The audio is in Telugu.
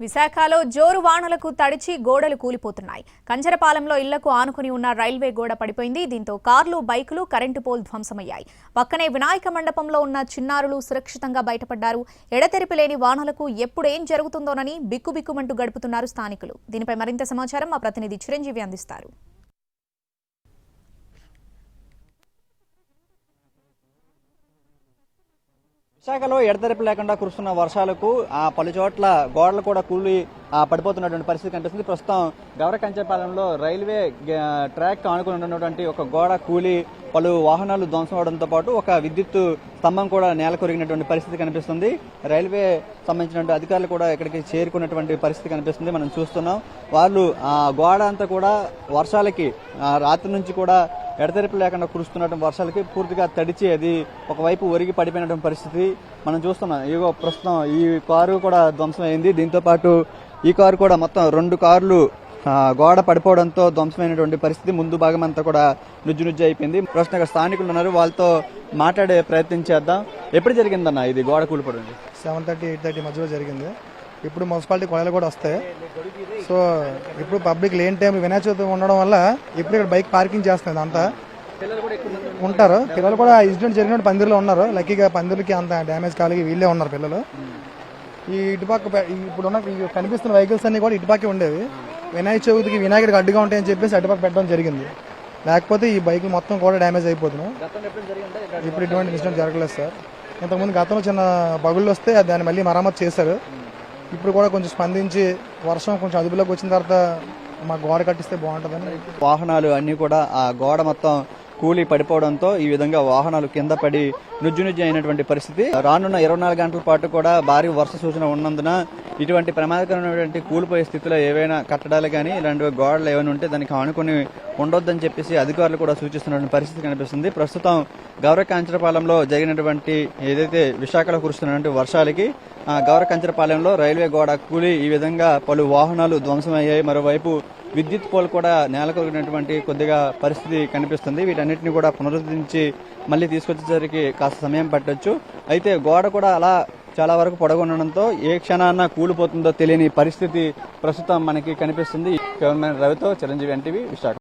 విశాఖలో జోరు వానలకు తడిచి గోడలు కూలిపోతున్నాయి. కంచరపాలెంలో ఇళ్ళకు ఆనుకుని ఉన్న రైల్వే గోడ పడిపోయింది. దీంతో కార్లు బైకులు కరెంటు పోల్ ధ్వంసమయ్యాయి. పక్కనే వినాయక మండపంలో ఉన్న చిన్నారులు సురక్షితంగా బయటపడ్డారు. ఎడతెరిపి లేని వానలకు ఎప్పుడేం జరుగుతుందోనని బిక్కుబిక్కుమంటూ గడుపుతున్నారు స్థానికులు. దీనిపై మరింత సమాచారం మా ప్రతినిధి చిరంజీవి అందిస్తారు. విశాఖలో ఎడతెరపు లేకుండా కురుస్తున్న వర్షాలకు ఆ పలు చోట్ల గోడలు కూడా కూలి పడిపోతున్నటువంటి పరిస్థితి కనిపిస్తుంది. ప్రస్తుతం గవర కంచెపాలెంలో రైల్వే ట్రాక్ ఆనుకుని ఉన్నటువంటి ఒక గోడ కూలి పలు వాహనాలు ధ్వంసం అవడంతో పాటు ఒక విద్యుత్ స్తంభం కూడా నేల కొరిగినటువంటి పరిస్థితి కనిపిస్తుంది. రైల్వే సంబంధించినటువంటి అధికారులు కూడా ఇక్కడికి చేరుకున్నటువంటి పరిస్థితి కనిపిస్తుంది. మనం చూస్తున్నాం. వాళ్ళు ఆ గోడ అంతా కూడా వర్షాలకి రాత్రి నుంచి కూడా ఎడతెరిపి లేకుండా కురుస్తున్నటువంటి వర్షాలకి పూర్తిగా తడిచి అది ఒకవైపు ఒరిగి పడిపోయినటువంటి పరిస్థితి మనం చూస్తున్నాం. ఇగో ప్రస్తుతం ఈ కారు కూడా ధ్వంసం అయింది. దీంతో పాటు ఈ కారు కూడా మొత్తం రెండు కార్లు గోడ పడిపోవడంతో ధ్వంసమైనటువంటి పరిస్థితి. ముందు భాగం అంతా కూడా నుజ్జు నుజ్జు అయిపోయింది. ప్రస్తుతం స్థానికులు ఉన్నారు. వాళ్ళతో మాట్లాడే ప్రయత్నం చేద్దాం. ఎప్పుడు జరిగిందన్న ఇది గోడ కూలిపడింది సెవెన్ థర్టీ ఎయిట్ థర్టీ మధ్యలో జరిగింది. ఇప్పుడు మున్సిపాలిటీ కొలలు కూడా వస్తాయి. సో ఇప్పుడు పబ్లిక్ లేని టైం వినాయక చవితి ఉండడం వల్ల ఇప్పుడు ఇక్కడ బైక్ పార్కింగ్ చేస్తుంది అంతా ఉంటారు. పిల్లలు కూడా ఇన్సిడెంట్ జరిగినట్టు పందిరిలో ఉన్నారు. లక్కీగా పందిరికి అంత డ్యామేజ్ కాలిగి వీళ్ళే ఉన్నారు పిల్లలు. ఈ ఇటుపక్క ఇప్పుడున్న కనిపిస్తున్న వెహికల్స్ అన్ని కూడా ఇటుపక్కే ఉండేవి. వినాయక చవితికి వినాయకుడికి అడ్డుగా ఉంటాయని చెప్పేసి అటుపక్క పెట్టడం జరిగింది. లేకపోతే ఈ బైక్ మొత్తం కూడా డ్యామేజ్ అయిపోతున్నాయి. ఇప్పుడు ఇటువంటి ఇన్సిడెంట్ జరగలేదు సార్. ఇంతకుముందు గతంలో చిన్న పగుళ్ళు వస్తే దాన్ని మళ్ళీ మరమ్మతు చేశారు. ఇప్పుడు కూడా కొంచెం స్పందించి వర్షం కొంచెం అదుపులోకి వచ్చిన తర్వాత మా గోడ కట్టిస్తే బాగుంటుందని. వాహనాలు అన్ని కూడా ఆ గోడ మొత్తం కూలి పడిపోవడంతో ఈ విధంగా వాహనాలు కింద పడి నుజ్జు నుజ్జు అయినటువంటి పరిస్థితి. రానున్న ఇరవై నాలుగు గంటల పాటు కూడా భారీ వర్ష సూచన ఉన్నందున ఇటువంటి ప్రమాదకరమైనటువంటి కూలిపోయే స్థితిలో ఏవైనా కట్టడాలు కానీ ఇలాంటి గోడలు ఏమైనా ఉంటే దానికి ఆనుకొని ఉండొద్దని చెప్పేసి అధికారులు కూడా సూచిస్తున్నటువంటి పరిస్థితి కనిపిస్తుంది. ప్రస్తుతం గౌరవ కాంచరపాలెంలో జరిగినటువంటి ఏదైతే విశాఖలో కురుస్తున్నటువంటి వర్షాలకి ఆ గౌరవ కంచరపాలెంలో రైల్వే గోడ కూలి ఈ విధంగా పలు వాహనాలు ధ్వంసమయ్యాయి. మరోవైపు విద్యుత్ పోల్ కూడా నేలకొరిగినటువంటి కొద్దిగా పరిస్థితి కనిపిస్తుంది. వీటన్నిటిని కూడా పునరుద్ధరించి మళ్ళీ తీసుకొచ్చేసరికి కాస్త సమయం పట్టొచ్చు. అయితే గోడ కూడా అలా చాలా వరకు పొడగొనడంతో ఏ క్షణాన కూలిపోతుందో తెలియని పరిస్థితి ప్రస్తుతం మనకి కనిపిస్తుంది. కెమెరామెన్ రవితో చిరంజీవి ఎన్టీవీ విశాఖ.